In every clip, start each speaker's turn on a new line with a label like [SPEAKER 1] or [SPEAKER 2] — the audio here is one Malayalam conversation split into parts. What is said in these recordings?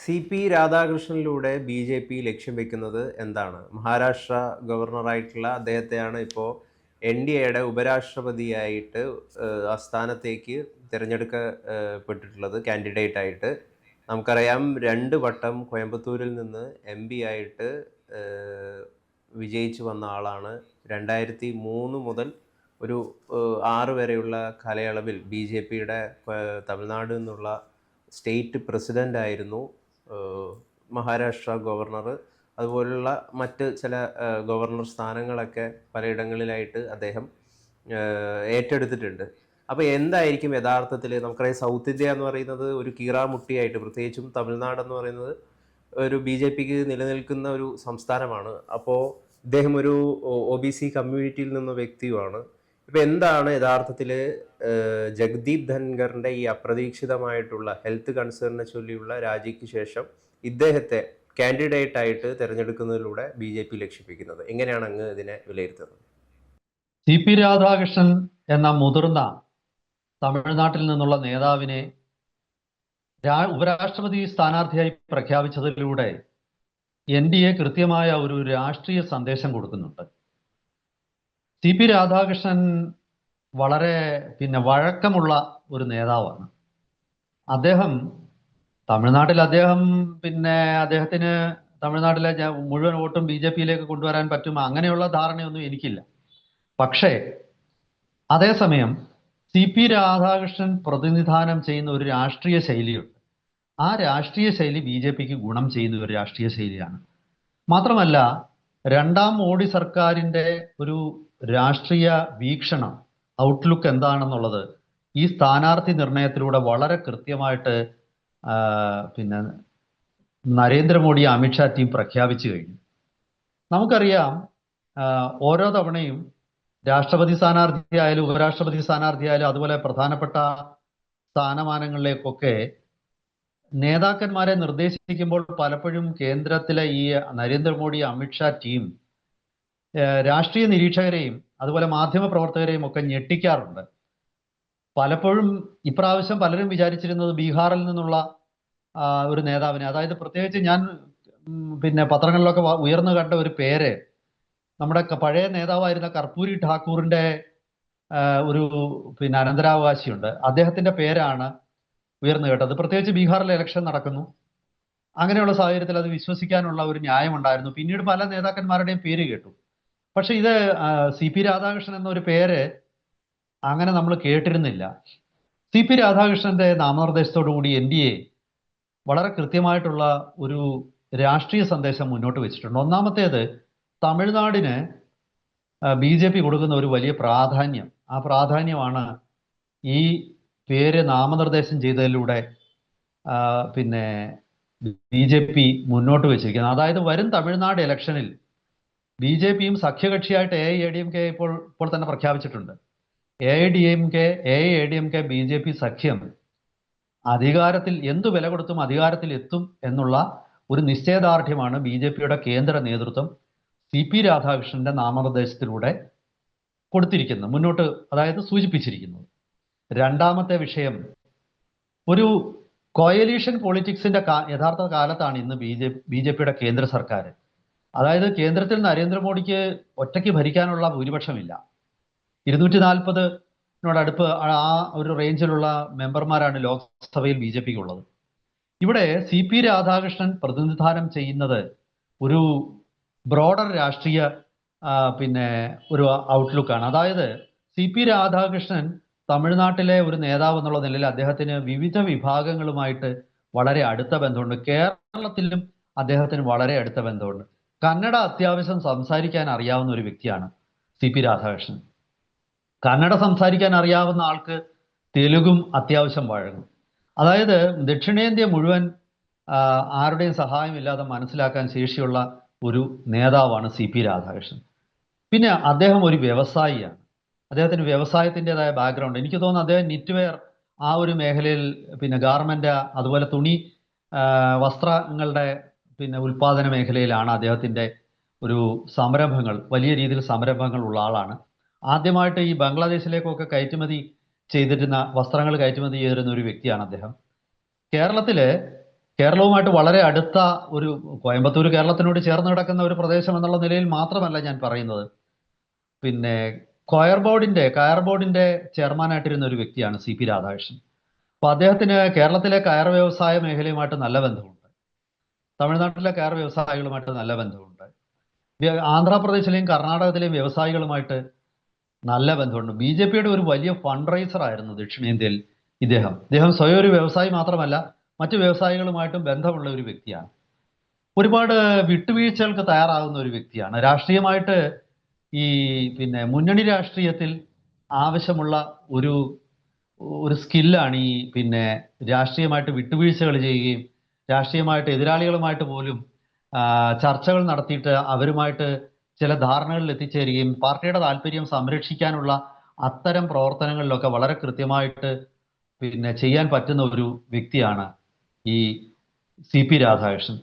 [SPEAKER 1] സി പി രാധാകൃഷ്ണനിലൂടെ ബി ജെ പി ലക്ഷ്യം വെക്കുന്നത് എന്താണ്? മഹാരാഷ്ട്ര ഗവർണറായിട്ടുള്ള അദ്ദേഹത്തെയാണ് ഇപ്പോൾ എൻ ഡി എയുടെ ഉപരാഷ്ട്രപതിയായിട്ട് ആസ്ഥാനത്തേക്ക് സ്ഥാനത്തേക്ക് തിരഞ്ഞെടുക്കപ്പെട്ടിട്ടുള്ളത് കാൻഡിഡേറ്റ് ആയിട്ട് നമുക്കറിയാം രണ്ട് വട്ടം കോയമ്പത്തൂരിൽ നിന്ന് എം പി ആയിട്ട് വിജയിച്ചു വന്ന ആളാണ്. രണ്ടായിരത്തി മൂന്ന് മുതൽ ഒരു ആറ് വരെയുള്ള കാലയളവിൽ ബി ജെ പിയുടെ തമിഴ്നാട് നിന്നുള്ള സ്റ്റേറ്റ് പ്രസിഡന്റ് ആയിരുന്നു ഏഹ്, മഹാരാഷ്ട്ര ഗവർണർ അതുപോലുള്ള മറ്റ് ചില ഗവർണർ സ്ഥാനങ്ങളൊക്കെ പലയിടങ്ങളിലായിട്ട് അദ്ദേഹം ഏറ്റെടുത്തിട്ടുണ്ട്. അപ്പോൾ എന്തായിരിക്കും യഥാർത്ഥത്തിൽ നമുക്കറിയാം സൗത്ത് ഇന്ത്യ എന്ന് പറയുന്നത് ഒരു കീറാമുട്ടിയായിട്ട് പ്രത്യേകിച്ചും തമിഴ്നാട് എന്ന് പറയുന്നത് ഒരു ബി ജെ പിക്ക് നിലനിൽക്കുന്ന ഒരു സംസ്ഥാനമാണ്. അപ്പോൾ ഇദ്ദേഹം ഒരു ഒ ബി സി കമ്മ്യൂണിറ്റിയിൽ നിന്ന വ്യക്തിയുമാണ്. ഇപ്പം എന്താണ് യഥാർത്ഥത്തിൽ ജഗ്ദീപ് ധൻഖറിന്റെ ഈ അപ്രതീക്ഷിതമായിട്ടുള്ള ഹെൽത്ത് കൺസേണിനെ ചൊല്ലിയുള്ള രാജിക്ക് ശേഷം ഇദ്ദേഹത്തെ കാൻഡിഡേറ്റ് ആയിട്ട് തിരഞ്ഞെടുക്കുന്നതിലൂടെ ബി ജെ പി ലക്ഷിപ്പിക്കുന്നത്? എങ്ങനെയാണ് അങ്ങ് ഇതിനെ വിലയിരുത്തുന്നത്?
[SPEAKER 2] സി പി രാധാകൃഷ്ണൻ എന്ന മുതിർന്ന തമിഴ്നാട്ടിൽ നിന്നുള്ള നേതാവിനെ ഉപരാഷ്ട്രപതി സ്ഥാനാർത്ഥിയായി പ്രഖ്യാപിച്ചതിലൂടെ എൻ ഡി എ കൃത്യമായ ഒരു രാഷ്ട്രീയ സന്ദേശം കൊടുക്കുന്നുണ്ട്. സി പി രാധാകൃഷ്ണൻ വളരെ പിന്നെ വഴക്കമുള്ള ഒരു നേതാവാണ്. അദ്ദേഹം തമിഴ്നാട്ടിൽ അദ്ദേഹം പിന്നെ അദ്ദേഹത്തിന് തമിഴ്നാട്ടിലെ മുഴുവൻ വോട്ടും ബി ജെ പിയിലേക്ക് കൊണ്ടുവരാൻ പറ്റും അങ്ങനെയുള്ള ധാരണയൊന്നും എനിക്കില്ല. പക്ഷേ അതേസമയം സി പി രാധാകൃഷ്ണൻ പ്രതിനിധാനം ചെയ്യുന്ന ഒരു രാഷ്ട്രീയ ശൈലിയുണ്ട്. ആ രാഷ്ട്രീയ ശൈലി ബി ജെ പിക്ക് ഗുണം ചെയ്യുന്ന ഒരു രാഷ്ട്രീയ ശൈലിയാണ്. മാത്രമല്ല രണ്ടാം മോഡി സർക്കാരിന്റെ ഒരു രാഷ്ട്രീയ വീക്ഷണം ഔട്ട്ലുക്ക് എന്താണെന്നുള്ളത് ഈ സ്ഥാനാർത്ഥി നിർണയത്തിലൂടെ വളരെ കൃത്യമായിട്ട് പിന്നെ നരേന്ദ്രമോദി അമിത്ഷാ ടീം പ്രഖ്യാപിച്ചു കഴിഞ്ഞു. നമുക്കറിയാം ഓരോ തവണയും രാഷ്ട്രപതി സ്ഥാനാർത്ഥി ആയാലും ഉപരാഷ്ട്രപതി സ്ഥാനാർത്ഥി ആയാലും അതുപോലെ പ്രധാനപ്പെട്ട സ്ഥാനമാനങ്ങളിലേക്കൊക്കെ നേതാക്കന്മാരെ നിർദ്ദേശിക്കുമ്പോൾ പലപ്പോഴും കേന്ദ്രത്തിലെ ഈ നരേന്ദ്രമോദി അമിത്ഷാ ടീം രാഷ്ട്രീയ നിരീക്ഷകരെയും അതുപോലെ മാധ്യമ പ്രവർത്തകരെയും ഒക്കെ ഞെട്ടിക്കാറുണ്ട്. പലപ്പോഴും ഇപ്രാവശ്യം പലരും വിചാരിച്ചിരുന്നത് ബീഹാറിൽ നിന്നുള്ള ഒരു നേതാവിനെ. അതായത് പ്രത്യേകിച്ച് ഞാൻ പിന്നെ പത്രങ്ങളിലൊക്കെ ഉയർന്നു കണ്ട ഒരു പേര് നമ്മുടെ പഴയ നേതാവായിരുന്ന കർപ്പൂരി ഠാക്കൂറിന്റെ ഒരു പിന്നെ അനന്തരാവകാശിയുണ്ട്. അദ്ദേഹത്തിന്റെ പേരാണ് ഉയർന്നു കേട്ടത്. പ്രത്യേകിച്ച് ബീഹാറിൽ ഇലക്ഷൻ നടക്കുന്നു. അങ്ങനെയുള്ള സാഹചര്യത്തിൽ അത് വിശ്വസിക്കാനുള്ള ഒരു ന്യായം ന്യായമുണ്ടായിരുന്നു. പിന്നീട് പല നേതാക്കന്മാരുടെയും പേര് കേട്ടു. പക്ഷെ ഇത് സി പി രാധാകൃഷ്ണൻ എന്നൊരു പേര് അങ്ങനെ നമ്മൾ കേട്ടിരുന്നില്ല. സി പി രാധാകൃഷ്ണന്റെ നാമനിർദ്ദേശത്തോടു കൂടി എൻ ഡി എ വളരെ കൃത്യമായിട്ടുള്ള ഒരു രാഷ്ട്രീയ സന്ദേശം മുന്നോട്ട് വെച്ചിട്ടുണ്ട്. ഒന്നാമത്തേത് തമിഴ്നാടിന് ബി ജെ പി കൊടുക്കുന്ന ഒരു വലിയ പ്രാധാന്യം. ആ പ്രാധാന്യമാണ് ഈ പേര് നാമനിർദ്ദേശം ചെയ്തതിലൂടെ പിന്നെ ബി ജെ പി മുന്നോട്ട് വെച്ചിരിക്കുന്നത് അതായത് വരും തമിഴ്നാട് ഇലക്ഷനിൽ ബി ജെ പിയും സഖ്യകക്ഷിയായിട്ട് A I D M K ഇപ്പോൾ ഇപ്പോൾ തന്നെ പ്രഖ്യാപിച്ചിട്ടുണ്ട്. A D M K A I D M K B J P സഖ്യം അധികാരത്തിൽ എന്തു വില കൊടുത്തും അധികാരത്തിൽ എത്തും എന്നുള്ള ഒരു നിശ്ചയദാർഢ്യമാണ് ബി ജെ പിയുടെ കേന്ദ്ര നേതൃത്വം സി പി രാധാകൃഷ്ണന്റെ നാമനിർദ്ദേശത്തിലൂടെ കൊടുത്തിരിക്കുന്നത് മുന്നോട്ട് അതായത് സൂചിപ്പിച്ചിരിക്കുന്നത്. രണ്ടാമത്തെ വിഷയം ഒരു കോയലീഷൻ പൊളിറ്റിക്സിന്റെ യഥാർത്ഥ കാലത്താണ് ഇന്ന് ബി ജെ ബി ജെ പിയുടെ കേന്ദ്ര സർക്കാർ. അതായത് കേന്ദ്രത്തിൽ നരേന്ദ്രമോദിക്ക് ഒറ്റയ്ക്ക് ഭരിക്കാനുള്ള ഭൂരിപക്ഷമില്ല. ഇരുന്നൂറ്റി നാൽപ്പതിനോടടുപ്പ് ആ ഒരു റേഞ്ചിലുള്ള മെമ്പർമാരാണ് ലോക്സഭയിൽ ബി ജെ പിക്ക് ഉള്ളത് ഇവിടെ സി പി രാധാകൃഷ്ണൻ പ്രതിനിധാനം ചെയ്യുന്നത് ഒരു ബ്രോഡർ രാഷ്ട്രീയ പിന്നെ ഒരു ഔട്ട്ലുക്കാണ് അതായത് സി പി രാധാകൃഷ്ണൻ തമിഴ്നാട്ടിലെ ഒരു നേതാവ് എന്നുള്ള നിലയിൽ അദ്ദേഹത്തിന് വിവിധ വിഭാഗങ്ങളുമായിട്ട് വളരെ അടുത്ത ബന്ധമുണ്ട്. കേരളത്തിലും അദ്ദേഹത്തിന് വളരെ അടുത്ത ബന്ധമുണ്ട്. കന്നഡ അത്യാവശ്യം സംസാരിക്കാൻ അറിയാവുന്ന ഒരു വ്യക്തിയാണ് സി പി രാധാകൃഷ്ണൻ. കന്നഡ സംസാരിക്കാൻ അറിയാവുന്ന ആൾക്ക് തെലുഗും അത്യാവശ്യം വഴങ്ങും. അതായത് ദക്ഷിണേന്ത്യ മുഴുവൻ ആരുടെയും സഹായമില്ലാതെ മനസ്സിലാക്കാൻ ശേഷിയുള്ള ഒരു നേതാവാണ് സി പി രാധാകൃഷ്ണൻ. പിന്നെ അദ്ദേഹം ഒരു വ്യവസായിയാണ്. അദ്ദേഹത്തിന് വ്യവസായത്തിന്റെതായ ബാക്ക്ഗ്രൗണ്ട് എനിക്ക് തോന്നുന്നു അദ്ദേഹം നിറ്റ്വെയർ ആ ഒരു മേഖലയിൽ പിന്നെ ഗാർമെന്റ് അതുപോലെ തുണി വസ്ത്രങ്ങളുടെ പിന്നെ ഉൽപാദന മേഖലയിലാണ് അദ്ദേഹത്തിന്റെ ഒരു സംരംഭങ്ങൾ. വലിയ രീതിയിൽ സംരംഭങ്ങൾ ഉള്ള ആളാണ്. ആദ്യമായിട്ട് ഈ ബംഗ്ലാദേശിലേക്കൊക്കെ കയറ്റുമതി ചെയ്തിരുന്ന വസ്ത്രങ്ങൾ കയറ്റുമതി ചെയ്തിരുന്ന ഒരു വ്യക്തിയാണ് അദ്ദേഹം. കേരളത്തിൽ കേരളവുമായിട്ട് വളരെ അടുത്ത ഒരു കോയമ്പത്തൂർ കേരളത്തിനോട് ചേർന്ന് കിടക്കുന്ന ഒരു പ്രദേശം എന്നുള്ള നിലയിൽ മാത്രമല്ല ഞാൻ പറയുന്നത്. പിന്നെ കൊയർ ബോർഡിന്റെ കയർ ബോർഡിന്റെ ചെയർമാനായിട്ടിരുന്ന ഒരു വ്യക്തിയാണ് സി പി രാധാകൃഷ്ണൻ. അപ്പൊ അദ്ദേഹത്തിന് കേരളത്തിലെ കയർ വ്യവസായ മേഖലയുമായിട്ട് നല്ല ബന്ധമുണ്ട്. തമിഴ്നാട്ടിലെ കയർ വ്യവസായികളുമായിട്ട് നല്ല ബന്ധമുണ്ട്. ആന്ധ്രാപ്രദേശിലെയും കർണാടകത്തിലെയും വ്യവസായികളുമായിട്ട് നല്ല ബന്ധമുണ്ട്. ബി ജെ പിയുടെ ഒരു വലിയ ഫണ്ട് റൈസർ ആയിരുന്നു ദക്ഷിണേന്ത്യയിൽ ഇദ്ദേഹം. ഇദ്ദേഹം സ്വയം ഒരു വ്യവസായി മാത്രമല്ല മറ്റു വ്യവസായികളുമായിട്ടും ബന്ധമുള്ള ഒരു വ്യക്തിയാണ്. ഒരുപാട് വിട്ടുവീഴ്ചകൾക്ക് തയ്യാറാകുന്ന ഒരു വ്യക്തിയാണ്. രാഷ്ട്രീയമായിട്ട് ഈ പിന്നെ മുന്നണി രാഷ്ട്രീയത്തിൽ ആവശ്യമുള്ള ഒരു ഒരു സ്കില്ലാണ് ഈ പിന്നെ രാഷ്ട്രീയമായിട്ട് വിട്ടുവീഴ്ചകൾ ചെയ്യുകയും രാഷ്ട്രീയമായിട്ട് എതിരാളികളുമായിട്ട് പോലും ചർച്ചകൾ നടത്തിയിട്ട് അവരുമായിട്ട് ചില ധാരണകളിൽ എത്തിച്ചേരുകയും പാർട്ടിയുടെ താല്പര്യം സംരക്ഷിക്കാനുള്ള അത്തരം പ്രവർത്തനങ്ങളിലൊക്കെ വളരെ കൃത്യമായിട്ട് പിന്നെ ചെയ്യാൻ പറ്റുന്ന ഒരു വ്യക്തിയാണ് ഈ സി പി രാധാകൃഷ്ണൻ.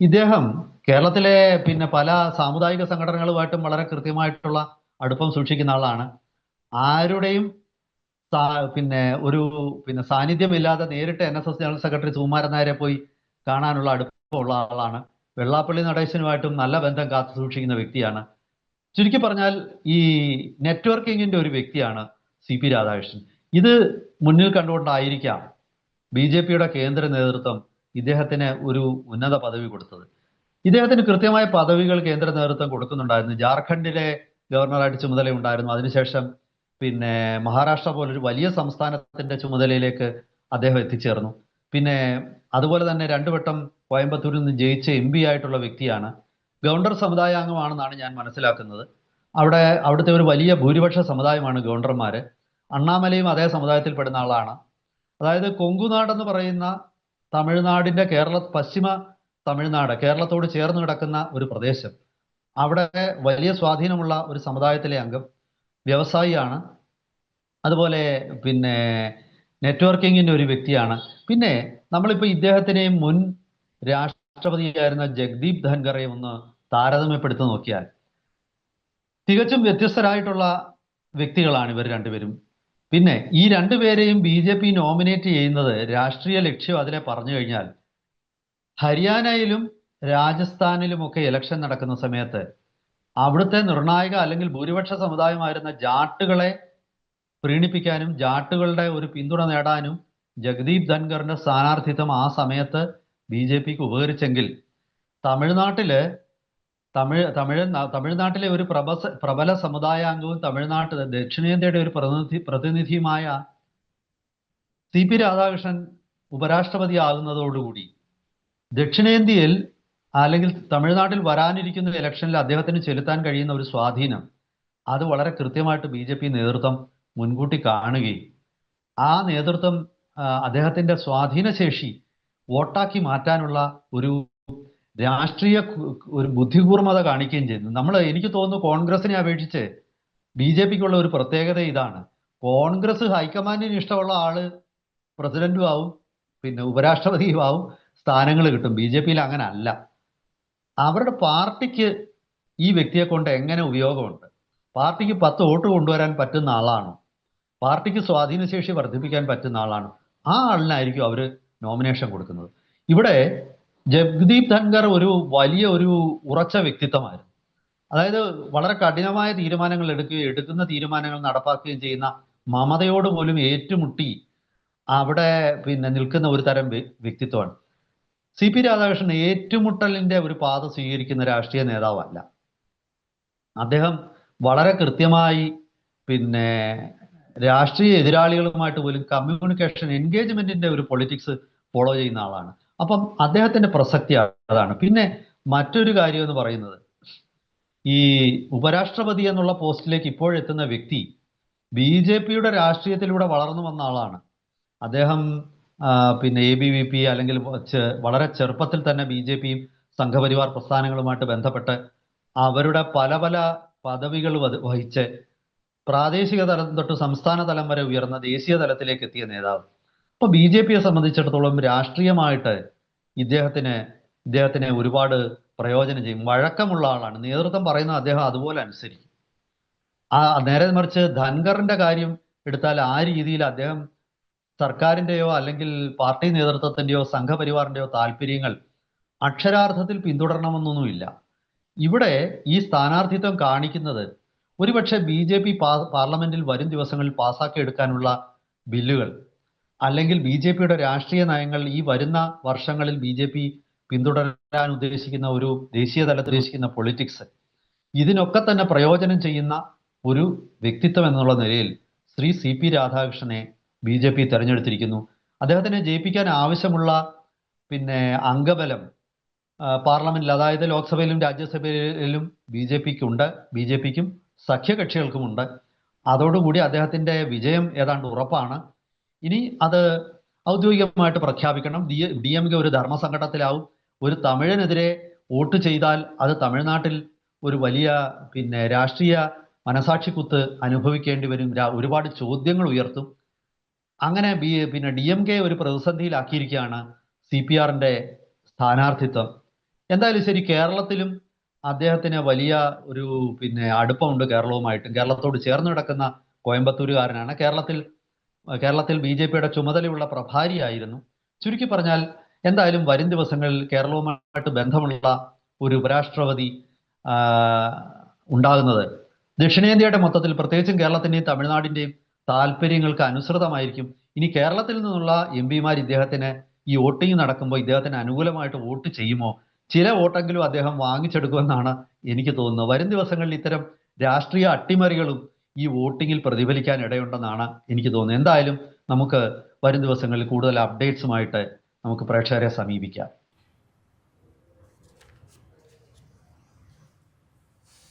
[SPEAKER 2] ഇദ്ദേഹം കേരളത്തിലെ പിന്നെ പല സാമുദായിക സംഘടനകളുമായിട്ടും വളരെ കൃത്യമായിട്ടുള്ള അടുപ്പം സൂക്ഷിക്കുന്ന ആളാണ്. ആരുടെയും പിന്നെ ഒരു പിന്നെ സാന്നിധ്യമില്ലാതെ നേരിട്ട് N S S general secretary Sukumaran നായരെ പോയി കാണാനുള്ള അടുപ്പമുള്ള ആളാണ്. വെള്ളാപ്പള്ളി നടേശനുമായിട്ടും നല്ല ബന്ധം കാത്തു സൂക്ഷിക്കുന്ന വ്യക്തിയാണ്. ചുരുക്കി പറഞ്ഞാൽ ഈ നെറ്റ്വർക്കിങ്ങിന്റെ ഒരു വ്യക്തിയാണ് സി പി രാധാകൃഷ്ണൻ. ഇത് മുന്നിൽ കണ്ടുകൊണ്ടായിരിക്കാം ബി ജെ പിയുടെ കേന്ദ്ര നേതൃത്വം ഇദ്ദേഹത്തിന് ഒരു ഉന്നത പദവി കൊടുത്തത്. ഇദ്ദേഹത്തിന് കൃത്യമായ പദവികൾ കേന്ദ്ര നേതൃത്വം കൊടുക്കുന്നുണ്ടായിരുന്നു. ജാർഖണ്ഡിലെ ഗവർണറായിട്ട് ചുമതലയുണ്ടായിരുന്നു അതിനുശേഷം പിന്നെ മഹാരാഷ്ട്ര പോലൊരു വലിയ സംസ്ഥാനത്തിന്റെ ചുമതലയിലേക്ക് അദ്ദേഹം എത്തിച്ചേർന്നു. പിന്നെ അതുപോലെ തന്നെ രണ്ടു വട്ടം കോയമ്പത്തൂരിൽ നിന്ന് ജയിച്ച എം ആയിട്ടുള്ള വ്യക്തിയാണ്. ഗവർണർ സമുദായാംഗമാണെന്നാണ് ഞാൻ മനസ്സിലാക്കുന്നത്. അവിടെ അവിടുത്തെ ഒരു വലിയ ഭൂരിപക്ഷ സമുദായമാണ് ഗവർണർമാര്. അണ്ണാമലയും അതേ സമുദായത്തിൽപ്പെടുന്ന ആളാണ്. അതായത് കൊങ്കുനാട് എന്ന് പറയുന്ന തമിഴ്നാടിന്റെ കേരള പശ്ചിമ തമിഴ്നാട് കേരളത്തോട് ചേർന്ന് കിടക്കുന്ന ഒരു പ്രദേശം. അവിടെ വലിയ സ്വാധീനമുള്ള ഒരു സമുദായത്തിലെ അംഗം വ്യവസായിയാണ്. അതുപോലെ പിന്നെ നെറ്റ്വർക്കിങ്ങിന്റെ ഒരു വ്യക്തിയാണ്. പിന്നെ നമ്മളിപ്പോൾ ഇദ്ദേഹത്തിനെ മുൻ രാഷ്ട്രപതിയായിരുന്ന ജഗ്ദീപ് ധൻഖറെ ഒന്ന് താരതമ്യപ്പെടുത്തി നോക്കിയാൽ തികച്ചും വ്യത്യസ്തരായിട്ടുള്ള വ്യക്തികളാണ് ഇവർ രണ്ടുപേരും. പിന്നെ ഈ രണ്ടുപേരെയും ബി ജെ പി നോമിനേറ്റ് ചെയ്യുന്നത് രാഷ്ട്രീയ ലക്ഷ്യം അതിലെ പറഞ്ഞു കഴിഞ്ഞാൽ ഹരിയാനയിലും രാജസ്ഥാനിലുമൊക്കെ ഇലക്ഷൻ നടക്കുന്ന സമയത്ത് അവിടുത്തെ നിർണായക അല്ലെങ്കിൽ ഭൂരിപക്ഷ സമുദായമായിരുന്ന ജാട്ടുകളെ പ്രീണിപ്പിക്കാനും ജാട്ടുകളുടെ ഒരു പിന്തുണ നേടാനും ജഗദീപ് ധൻഖറിന്റെ സ്ഥാനാർത്ഥിത്വം ആ സമയത്ത് ബി ജെ പിക്ക് ഉപകരിച്ചെങ്കിൽ തമിഴ്നാട്ടിൽ തമിഴ് തമിഴ് തമിഴ്നാട്ടിലെ ഒരു പ്രബസ പ്രബല സമുദായാംഗവും തമിഴ്നാട്ട് ദക്ഷിണേന്ത്യയുടെ ഒരു പ്രതിനിധി പ്രതിനിധിയുമായ സി പി രാധാകൃഷ്ണൻ ഉപരാഷ്ട്രപതി ആകുന്നതോടുകൂടി ദക്ഷിണേന്ത്യയിൽ അല്ലെങ്കിൽ തമിഴ്നാട്ടിൽ വരാനിരിക്കുന്ന ഇലക്ഷനിൽ അദ്ദേഹത്തിന് ചെലുത്താൻ കഴിയുന്ന ഒരു സ്വാധീനം അത് വളരെ കൃത്യമായിട്ട് ബി ജെ പി നേതൃത്വം മുൻകൂട്ടി കാണുകയും ആ നേതൃത്വം അദ്ദേഹത്തിന്റെ സ്വാധീനശേഷി വോട്ടാക്കി മാറ്റാനുള്ള ഒരു രാഷ്ട്രീയ ഒരു ബുദ്ധികൂർമത കാണിക്കുകയും ചെയ്യുന്നു. നമ്മൾ എനിക്ക് തോന്നുന്നു കോൺഗ്രസിനെ അപേക്ഷിച്ച് ബി ജെ പിക്കുള്ള ഒരു പ്രത്യേകത ഇതാണ്. കോൺഗ്രസ് ഹൈക്കമാൻഡിന് ഇഷ്ടമുള്ള ആൾ പ്രസിഡന്റും ആവും പിന്നെ ഉപരാഷ്ട്രപതിയും ആവും സ്ഥാനങ്ങൾ കിട്ടും. ബി ജെ പിയിൽ അങ്ങനെ അല്ല. അവരുടെ പാർട്ടിക്ക് ഈ വ്യക്തിയെ കൊണ്ട് എങ്ങനെ ഉപയോഗമുണ്ട്? പാർട്ടിക്ക് പത്ത് വോട്ട് കൊണ്ടുവരാൻ പറ്റുന്ന ആളാണ്? പാർട്ടിക്ക് സ്വാധീനശേഷി വർദ്ധിപ്പിക്കാൻ പറ്റുന്ന ആളാണ്? ആ ആളിനായിരിക്കും അവർ നോമിനേഷൻ കൊടുക്കുന്നത്. ഇവിടെ ജഗ്ദീപ് ധൻഖർ ഒരു വലിയ ഒരു ഉറച്ച വ്യക്തിത്വമായിരുന്നു. അതായത് വളരെ കഠിനമായ തീരുമാനങ്ങൾ എടുക്കുകയും എടുക്കുന്ന തീരുമാനങ്ങൾ നടപ്പാക്കുകയും ചെയ്യുന്ന മമതയോട് പോലും ഏറ്റുമുട്ടി അവിടെ പിന്നെ നിൽക്കുന്ന ഒരു തരം വ്യക്തിത്വമാണ്. സി പി രാധാകൃഷ്ണൻ ഏറ്റുമുട്ടലിന്റെ ഒരു പാത സ്വീകരിക്കുന്ന രാഷ്ട്രീയ നേതാവല്ല. അദ്ദേഹം വളരെ കൃത്യമായി പിന്നെ രാഷ്ട്രീയ എതിരാളികളുമായിട്ട് പോലും കമ്മ്യൂണിക്കേഷൻ എൻഗേജ്മെന്റിന്റെ ഒരു പൊളിറ്റിക്സ് ഫോളോ ചെയ്യുന്ന ആളാണ്. അപ്പം അദ്ദേഹത്തിന്റെ പ്രസക്തി അതാണ്. പിന്നെ മറ്റൊരു കാര്യം എന്ന് പറയുന്നത് ഈ ഉപരാഷ്ട്രപതി എന്നുള്ള പോസ്റ്റിലേക്ക് ഇപ്പോഴെത്തുന്ന വ്യക്തി ബി ജെ പിയുടെ രാഷ്ട്രീയത്തിലൂടെ വളർന്നു വന്ന ആളാണ്. അദ്ദേഹം പിന്നെ എ ബി വി പി അല്ലെങ്കിൽ വളരെ ചെറുപ്പത്തിൽ തന്നെ ബി ജെ പിയും സംഘപരിവാർ പ്രസ്ഥാനങ്ങളുമായിട്ട് ബന്ധപ്പെട്ട് അവരുടെ പല പല പദവികൾ വഹിച്ച് പ്രാദേശിക തലം തൊട്ട് സംസ്ഥാന തലം വരെ ഉയർന്ന ദേശീയ തലത്തിലേക്ക് എത്തിയ നേതാവ്. അപ്പൊ ബി ജെ പിയെ സംബന്ധിച്ചിടത്തോളം രാഷ്ട്രീയമായിട്ട് ഇദ്ദേഹത്തിന് ഇദ്ദേഹത്തിന് ഒരുപാട് പ്രയോജനം ചെയ്യും. വഴക്കമുള്ള ആളാണ്. നേതൃത്വം പറയുന്ന അദ്ദേഹം അതുപോലെ അനുസരിക്കും. ആ നേരെ മറിച്ച് ധൻഖറിന്റെ കാര്യം എടുത്താൽ ആ രീതിയിൽ അദ്ദേഹം സർക്കാരിന്റെയോ അല്ലെങ്കിൽ പാർട്ടി നേതൃത്വത്തിന്റെയോ സംഘപരിവാറിന്റെയോ താല്പര്യങ്ങൾ അക്ഷരാർത്ഥത്തിൽ പിന്തുടരണമെന്നൊന്നുമില്ല. ഇവിടെ ഈ സ്ഥാനാർത്ഥിത്വം കാണിക്കുന്നത് ഒരുപക്ഷെ ബി ജെ പി പാർലമെന്റിൽ വരും ദിവസങ്ങളിൽ പാസാക്കി എടുക്കാനുള്ള ബില്ലുകൾ. അല്ലെങ്കിൽ ബി ജെ പിയുടെ രാഷ്ട്രീയ നയങ്ങൾ ഈ വരുന്ന വർഷങ്ങളിൽ ബി ജെ പി പിന്തുടരാൻ ഉദ്ദേശിക്കുന്ന ഒരു ദേശീയ തലത്തിൽ ഉദ്ദേശിക്കുന്ന പൊളിറ്റിക്സ് ഇതിനൊക്കെ തന്നെ പ്രയോജനം ചെയ്യുന്ന ഒരു വ്യക്തിത്വം എന്നുള്ള നിലയിൽ ശ്രീ സി പി രാധാകൃഷ്ണനെ ബി ജെ പി തെരഞ്ഞെടുത്തിരിക്കുന്നു. അദ്ദേഹത്തിനെ ജയിപ്പിക്കാൻ ആവശ്യമുള്ള പിന്നെ അംഗബലം പാർലമെന്റിൽ അതായത് ലോക്സഭയിലും രാജ്യസഭയിലും ബി ജെ പിക്കുണ്ട്. ബി ജെ പിക്കും സഖ്യകക്ഷികൾക്കുമുണ്ട്. അതോടുകൂടി അദ്ദേഹത്തിന്റെ വിജയം ഏതാണ്ട് ഉറപ്പാണ്. ഇനി അത് ഔദ്യോഗികമായിട്ട് പ്രഖ്യാപിക്കണം. ഡി ഡി എം കെ ഒരു ധർമ്മസങ്കടത്തിലാവും ഒരു തമിഴനെതിരെ വോട്ട് ചെയ്താൽ അത് തമിഴ്നാട്ടിൽ ഒരു വലിയ പിന്നെ രാഷ്ട്രീയ മനസാക്ഷിക്കുത്ത് അനുഭവിക്കേണ്ടി വരും. ഒരുപാട് ചോദ്യങ്ങൾ ഉയർത്തും. അങ്ങനെ ബി പിന്നെ ഡി എം കെ ഒരു പ്രതിസന്ധിയിലാക്കിയിരിക്കുകയാണ് സി പി ആറിന്റെ സ്ഥാനാർത്ഥിത്വം. എന്തായാലും ശരി കേരളത്തിലും അദ്ദേഹത്തിന് വലിയ ഒരു പിന്നെ അടുപ്പമുണ്ട് കേരളവുമായിട്ടും. കേരളത്തോട് ചേർന്ന് കിടക്കുന്ന കോയമ്പത്തൂരുകാരനാണ്. കേരളത്തിൽ കേരളത്തിൽ ബി ജെ പിയുടെ ചുമതലയുള്ള പ്രഭാരിയായിരുന്നു. ചുരുക്കി പറഞ്ഞാൽ എന്തായാലും വരും ദിവസങ്ങളിൽ കേരളവുമായിട്ട് ബന്ധമുള്ള ഒരു ഉപരാഷ്ട്രപതി ഉണ്ടാകുന്നത്. ദക്ഷിണേന്ത്യയുടെ മൊത്തത്തിൽ പ്രത്യേകിച്ചും കേരളത്തിന്റെയും തമിഴ്നാടിന്റെയും താല്പര്യങ്ങൾക്ക് അനുസൃതമായിരിക്കും. ഇനി കേരളത്തിൽ നിന്നുള്ള എം പിമാർ ഇദ്ദേഹത്തിന് ഈ വോട്ടിംഗ് നടക്കുമ്പോൾ ഇദ്ദേഹത്തിന് അനുകൂലമായിട്ട് വോട്ട് ചെയ്യുമോ? ചില വോട്ടെങ്കിലും അദ്ദേഹം വാങ്ങിച്ചെടുക്കുമെന്നാണ് എനിക്ക് തോന്നുന്നത്. വരും ദിവസങ്ങളിൽ ഇത്തരം രാഷ്ട്രീയ അട്ടിമറികളും ഈ വോട്ടിങ്ങിൽ പ്രതിഫലിക്കാൻ ഇടയുണ്ടെന്നാണ് എനിക്ക് തോന്നുന്നത്. എന്തായാലും നമുക്ക് വരും ദിവസങ്ങളിൽ കൂടുതൽ അപ്ഡേറ്റ്സുമായിട്ട് നമുക്ക് പ്രേക്ഷകരെ സമീപിക്കാം.